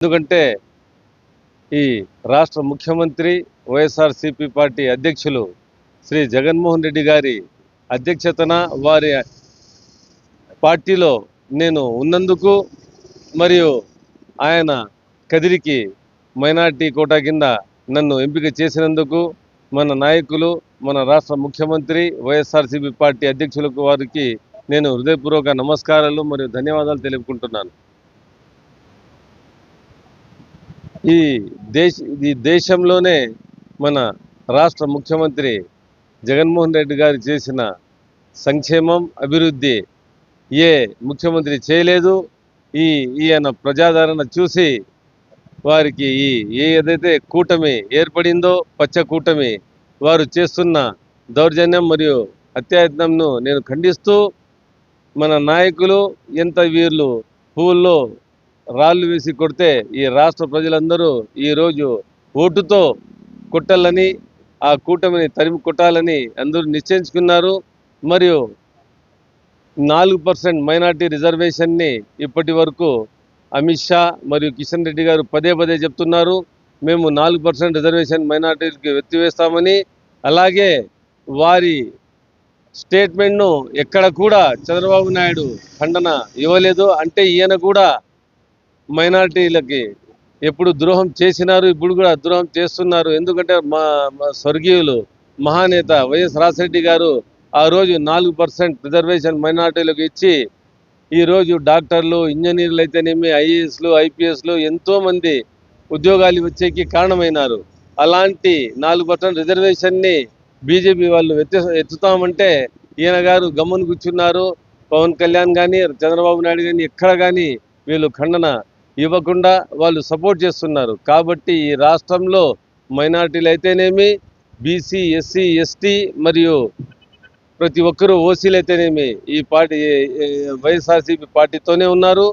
ఎందుకంటే ఈ రాష్ట్ర ముఖ్యమంత్రి వైఎస్ఆర్సిపి పార్టీ అధ్యక్షులు శ్రీ జగన్మోహన్ రెడ్డి గారి అధ్యక్షతన వారి పార్టీలో నేను ఉన్నందుకు మరియు ఆయన కదిరికి మైనార్టీ కోటా కింద నన్ను ఎంపిక చేసినందుకు మన నాయకులు మన రాష్ట్ర ముఖ్యమంత్రి వైఎస్ఆర్సీపీ పార్టీ అధ్యక్షులకు వారికి నేను హృదయపూర్వక నమస్కారాలు మరియు ధన్యవాదాలు తెలుపుకుంటున్నాను. ఈ దేశ ఈ దేశంలోనే మన రాష్ట్ర ముఖ్యమంత్రి జగన్మోహన్ రెడ్డి గారు చేసిన సంక్షేమం అభివృద్ధి ఏ ముఖ్యమంత్రి చేయలేదు. ఈ ఈయన ప్రజాదరణ చూసి వారికి ఈ ఏదైతే కూటమి ఏర్పడిందో పచ్చ కూటమి వారు చేస్తున్న దౌర్జన్యం మరియు అత్యాయత్నంను నేను ఖండిస్తూ మన నాయకులు ఎంత వీళ్ళు పువ్వుల్లో రాళ్ళు వేసి కొడితే ఈ రాష్ట్ర ప్రజలందరూ ఈరోజు ఓటుతో కొట్టాలని ఆ కూటమిని తరిమి కొట్టాలని అందరూ నిశ్చయించుకున్నారు. మరియు నాలుగు పర్సెంట్ మైనార్టీ రిజర్వేషన్ని ఇప్పటి వరకు అమిత్ షా మరియు కిషన్ రెడ్డి గారు పదే పదే చెప్తున్నారు మేము నాలుగు పర్సెంట్ రిజర్వేషన్ మైనార్టీలకి ఎత్తివేస్తామని. అలాగే వారి స్టేట్మెంట్ను ఎక్కడ కూడా చంద్రబాబు నాయుడు ఖండన ఇవ్వలేదు. అంటే ఈయన కూడా మైనార్టీలకి ఎప్పుడు ద్రోహం చేసినారు ఇప్పుడు కూడా ద్రోహం చేస్తున్నారు. ఎందుకంటే మా మా స్వర్గీయులు మహానేత వైఎస్ రాజశెట్టి గారు ఆ రోజు నాలుగు పర్సెంట్ రిజర్వేషన్ మైనార్టీలకు ఇచ్చి ఈరోజు డాక్టర్లు ఇంజనీర్లు అయితేనేమి ఐఏఎస్లు ఐపీఎస్లు ఎంతోమంది ఉద్యోగాలు వచ్చేకి కారణమైనారు. అలాంటి నాలుగు పర్సెంట్ రిజర్వేషన్ని బీజేపీ వాళ్ళు ఎత్తు ఎత్తుతామంటే ఈయన గారు గమ్మున కూర్చున్నారు. పవన్ కళ్యాణ్ కానీ చంద్రబాబు నాయుడు కానీ ఎక్కడ కానీ వీళ్ళు ఖండన ఇవ్వకుండా వాళ్ళు సపోర్ట్ చేస్తున్నారు. కాబట్టి ఈ రాష్ట్రంలో మైనార్టీలు అయితేనేమి బీసీ ఎస్సీ ఎస్టీ మరియు ప్రతి ఒక్కరూ ఓసీలు అయితేనేమి ఈ పార్టీ వైఎస్ఆర్సీపీ పార్టీతోనే ఉన్నారు.